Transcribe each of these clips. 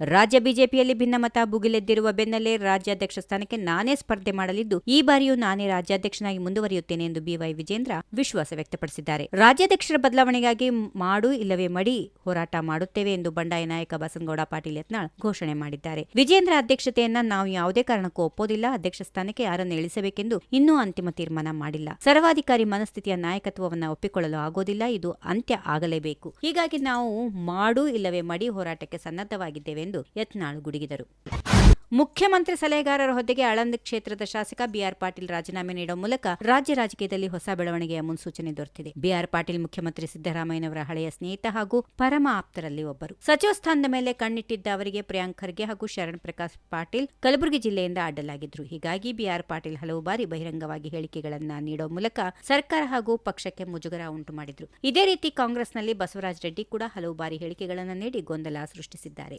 ರಾಜ್ಯ ಬಿಜೆಪಿಯಲ್ಲಿ ಭಿನ್ನಮತ ಭುಗಿಲೆದ್ದಿರುವ ಬೆನ್ನಲ್ಲೇ ರಾಜ್ಯಾಧ್ಯಕ್ಷ ಸ್ಥಾನಕ್ಕೆ ನಾನೇ ಸ್ಪರ್ಧೆ ಮಾಡಲಿದ್ದು, ಈ ಬಾರಿಯೂ ನಾನೇ ರಾಜ್ಯಾಧ್ಯಕ್ಷನಾಗಿ ಮುಂದುವರಿಯುತ್ತೇನೆ ಎಂದು ಬಿವೈ ವಿಜೇಂದ್ರ ವಿಶ್ವಾಸ ವ್ಯಕ್ತಪಡಿಸಿದ್ದಾರೆ. ರಾಜ್ಯಾಧ್ಯಕ್ಷರ ಬದಲಾವಣೆಗಾಗಿ ಮಾಡು ಇಲ್ಲವೇ ಮಡಿ ಹೋರಾಟ ಮಾಡುತ್ತೇವೆ ಎಂದು ಬಂಡಾಯ ನಾಯಕ ಬಸನಗೌಡ ಪಾಟೀಲ್ ಯತ್ನಾಳ್ ಘೋಷಣೆ ಮಾಡಿದ್ದಾರೆ. ವಿಜೇಂದ್ರ ಅಧ್ಯಕ್ಷತೆಯನ್ನ ನಾವು ಯಾವುದೇ ಕಾರಣಕ್ಕೂ ಒಪ್ಪೋದಿಲ್ಲ, ಅಧ್ಯಕ್ಷ ಸ್ಥಾನಕ್ಕೆ ಯಾರನ್ನು ಇಳಿಸಬೇಕೆಂದು ಇನ್ನೂ ಅಂತಿಮ ತೀರ್ಮಾನ ಮಾಡಿಲ್ಲ. ಸರ್ವಾಧಿಕಾರಿ ಮನಸ್ಥಿತಿಯ ನಾಯಕತ್ವವನ್ನು ಒಪ್ಪಿಕೊಳ್ಳಲು ಆಗೋದಿಲ್ಲ, ಇದು ಅಂತ್ಯ ಆಗಲೇಬೇಕು. ಹೀಗಾಗಿ ನಾವು ಮಾಡು ಇಲ್ಲವೇ ಮಡಿ ಹೋರಾಟಕ್ಕೆ ಸನ್ನದ್ಧವಾಗಿದ್ದೇವೆ ಎಂದು ಯತ್ನಾಳ್ ಗುಡುಗಿದರು. ಮುಖ್ಯಮಂತ್ರಿ ಸಲಹೆಗಾರರ ಹುದ್ದೆಗೆ ಆಳಂದ ಕ್ಷೇತ್ರದ ಶಾಸಕ ಬಿಆರ್ ಪಾಟೀಲ್ ರಾಜೀನಾಮೆ ನೀಡುವ ಮೂಲಕ ರಾಜ್ಯ ರಾಜಕೀಯದಲ್ಲಿ ಹೊಸ ಬೆಳವಣಿಗೆಯ ಮುನ್ಸೂಚನೆ ದೊರೆತಿದೆ. ಬಿಆರ್ ಪಾಟೀಲ್ ಮುಖ್ಯಮಂತ್ರಿ ಸಿದ್ದರಾಮಯ್ಯನವರ ಹಳೆಯ ಸ್ನೇಹಿತ ಹಾಗೂ ಪರಮ ಆಪ್ತರಲ್ಲಿ ಒಬ್ಬರು. ಸಚಿವ ಸ್ಥಾನದ ಮೇಲೆ ಕಣ್ಣಿಟ್ಟಿದ್ದ ಅವರಿಗೆ ಪ್ರಿಯಾಂಕ್ ಖರ್ಗೆ ಹಾಗೂ ಶರಣ್ ಪ್ರಕಾಶ್ ಪಾಟೀಲ್ ಕಲಬುರಗಿ ಜಿಲ್ಲೆಯಿಂದ ಅಡ್ಡಲಾಗಿದ್ರು. ಹೀಗಾಗಿ ಬಿಆರ್ ಪಾಟೀಲ್ ಹಲವು ಬಾರಿ ಬಹಿರಂಗವಾಗಿ ಹೇಳಿಕೆಗಳನ್ನ ನೀಡುವ ಮೂಲಕ ಸರ್ಕಾರ ಹಾಗೂ ಪಕ್ಷಕ್ಕೆ ಮುಜುಗರ ಉಂಟು ಮಾಡಿದ್ರು. ಇದೇ ರೀತಿ ಕಾಂಗ್ರೆಸ್ನಲ್ಲಿ ಬಸವರಾಜ ರೆಡ್ಡಿ ಕೂಡ ಹಲವು ಬಾರಿ ಹೇಳಿಕೆಗಳನ್ನು ನೀಡಿ ಗೊಂದಲ ಸೃಷ್ಟಿಸಿದ್ದಾರೆ.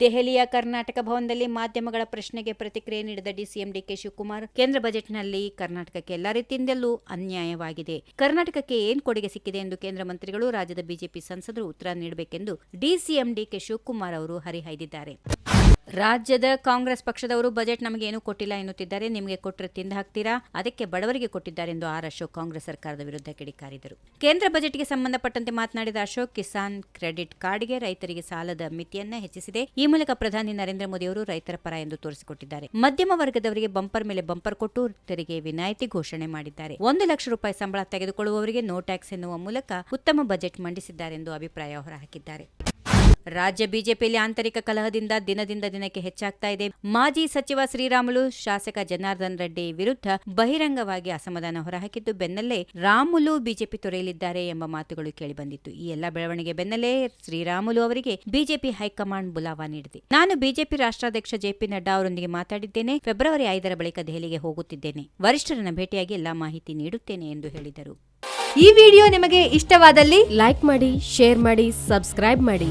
ದೆಹಲಿಯ ಕರ್ನಾಟಕ ಭವನದಲ್ಲಿ ಮಾಧ್ಯಮಗಳ ಪ್ರಶ್ನೆಗೆ ಪ್ರತಿಕ್ರಿಯೆ ನೀಡಿದ ಡಿಸಿಎಂ ಡಿಕೆ ಶಿವಕುಮಾರ್, ಕೇಂದ್ರ ಬಜೆಟ್ನಲ್ಲಿ ಕರ್ನಾಟಕಕ್ಕೆ ಎಲ್ಲ ರೀತಿಯಿಂದಲೂ ಅನ್ಯಾಯವಾಗಿದೆ. ಕರ್ನಾಟಕಕ್ಕೆ ಏನ್ ಕೊಡುಗೆ ಸಿಕ್ಕಿದೆ ಎಂದು ಕೇಂದ್ರ ಮಂತ್ರಿಗಳು ರಾಜ್ಯದ ಬಿಜೆಪಿ ಸಂಸದರು ಉತ್ತರ ನೀಡಬೇಕೆಂದು ಡಿಸಿಎಂ ಡಿಕೆ ಶಿವಕುಮಾರ್ ಅವರು ಹರಿಹಾಯ್ದಿದ್ದಾರೆ. ರಾಜ್ಯದ ಕಾಂಗ್ರೆಸ್ ಪಕ್ಷದವರು ಬಜೆಟ್ ನಮಗೆ ಏನೂ ಕೊಟ್ಟಿಲ್ಲ ಎನ್ನುತ್ತಿದ್ದಾರೆ. ನಿಮಗೆ ಕೊಟ್ಟರೆ ತಿಂದು ಹಾಕ್ತೀರಾ? ಅದಕ್ಕೆ ಬಡವರಿಗೆ ಕೊಟ್ಟಿದ್ದಾರೆ ಎಂದು ಆರ್ ಅಶೋಕ್ ಕಾಂಗ್ರೆಸ್ ಸರ್ಕಾರದ ವಿರುದ್ಧ ಕಿಡಿಕಾರಿದರು. ಕೇಂದ್ರ ಬಜೆಟ್ಗೆ ಸಂಬಂಧಪಟ್ಟಂತೆ ಮಾತನಾಡಿದ ಅಶೋಕ್, ಕಿಸಾನ್ ಕ್ರೆಡಿಟ್ ಕಾರ್ಡ್ಗೆ ರೈತರಿಗೆ ಸಾಲದ ಮಿತಿಯನ್ನ ಹೆಚ್ಚಿಸಿದೆ. ಈ ಮೂಲಕ ಪ್ರಧಾನಿ ನರೇಂದ್ರ ಮೋದಿ ಅವರು ರೈತರ ಪರ ಎಂದು ತೋರಿಸಿಕೊಟ್ಟಿದ್ದಾರೆ. ಮಧ್ಯಮ ವರ್ಗದವರಿಗೆ ಬಂಪರ್ ಮೇಲೆ ಬಂಪರ್ ಕೊಟ್ಟು ತೆರಿಗೆ ವಿನಾಯಿತಿ ಘೋಷಣೆ ಮಾಡಿದ್ದಾರೆ. ಒಂದು ಲಕ್ಷ ರೂಪಾಯಿ ಸಂಬಳ ತೆಗೆದುಕೊಳ್ಳುವವರಿಗೆ ನೋ ಟ್ಯಾಕ್ಸ್ ಎನ್ನುವ ಮೂಲಕ ಉತ್ತಮ ಬಜೆಟ್ ಮಂಡಿಸಿದ್ದಾರೆ ಎಂದು ಅಭಿಪ್ರಾಯ ಹೊರಹಾಕಿದ್ದಾರೆ. ರಾಜ್ಯ ಬಿಜೆಪಿಯಲ್ಲಿ ಆಂತರಿಕ ಕಲಹದಿಂದ ದಿನದಿಂದ ದಿನಕ್ಕೆ ಹೆಚ್ಚಾಗ್ತಾ ಇದೆ. ಮಾಜಿ ಸಚಿವ ಶ್ರೀರಾಮುಲು, ಶಾಸಕ ಜನಾರ್ದನ್ ರೆಡ್ಡಿ ವಿರುದ್ಧ ಬಹಿರಂಗವಾಗಿ ಅಸಮಾಧಾನ ಹೊರಹಾಕಿದ್ದು ಬೆನ್ನಲ್ಲೇ ರಾಮುಲು ಬಿಜೆಪಿ ತೊರೆಯಲಿದ್ದಾರೆ ಎಂಬ ಮಾತುಗಳು ಕೇಳಿಬಂದಿತ್ತು. ಈ ಎಲ್ಲ ಬೆಳವಣಿಗೆ ಬೆನ್ನಲ್ಲೇ ಶ್ರೀರಾಮುಲು ಅವರಿಗೆ ಬಿಜೆಪಿ ಹೈಕಮಾಂಡ್ ಬುಲಾವ ನೀಡಿದೆ. ನಾನು ಬಿಜೆಪಿ ರಾಷ್ಟ್ರಾಧ್ಯಕ್ಷ ಜೆಪಿ ನಡ್ಡಾ ಅವರೊಂದಿಗೆ ಮಾತಾಡಿದ್ದೇನೆ. ಫೆಬ್ರವರಿ ಐದರ ಬಳಿಕ ದೆಹಲಿಗೆ ಹೋಗುತ್ತಿದ್ದೇನೆ. ವರಿಷ್ಠರನ್ನ ಭೇಟಿಯಾಗಿ ಎಲ್ಲಾ ಮಾಹಿತಿ ನೀಡುತ್ತೇನೆ ಎಂದು ಹೇಳಿದರು. ಈ ವಿಡಿಯೋ ನಿಮಗೆ ಇಷ್ಟವಾದಲ್ಲಿ ಲೈಕ್ ಮಾಡಿ, ಶೇರ್ ಮಾಡಿ, ಸಬ್ಸ್ಕ್ರೈಬ್ ಮಾಡಿ.